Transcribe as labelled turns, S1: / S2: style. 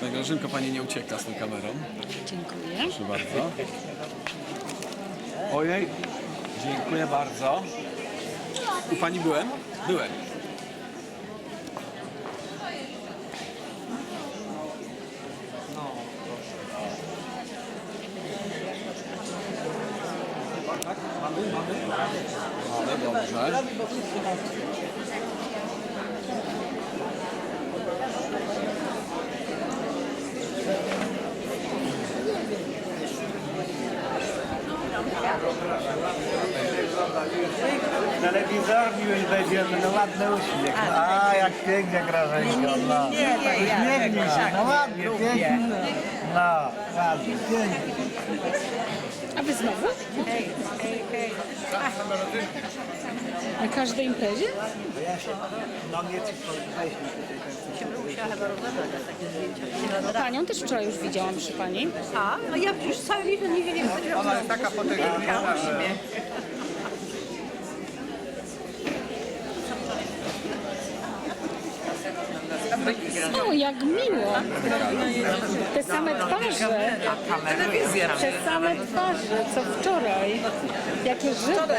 S1: Pani Grażynko, Pani nie uciekła z tą kamerą.
S2: Dziękuję.
S1: Proszę bardzo. Ojej, dziękuję bardzo. U Pani byłem? Byłem. Mamy, dobrze.
S3: Telewizor już będziemy, no ładny uśmiech. A, jak pięknie Grażynko, no. Uśmiechnij się, no ładnie, pięknie. No, ładnie, pięknie.
S2: A wy znowu? Na każdej imprezie?
S3: No nie, weźmy tutaj.
S2: Panią też wczoraj już widziałam przy pani.
S4: A, no ja już cały weekend nigdzie nie chodziłam.
S3: Ona jest taka fotograficzna, że...
S2: O, jak miło. Te same twarze. Te same twarze, co wczoraj. Jakie żywe.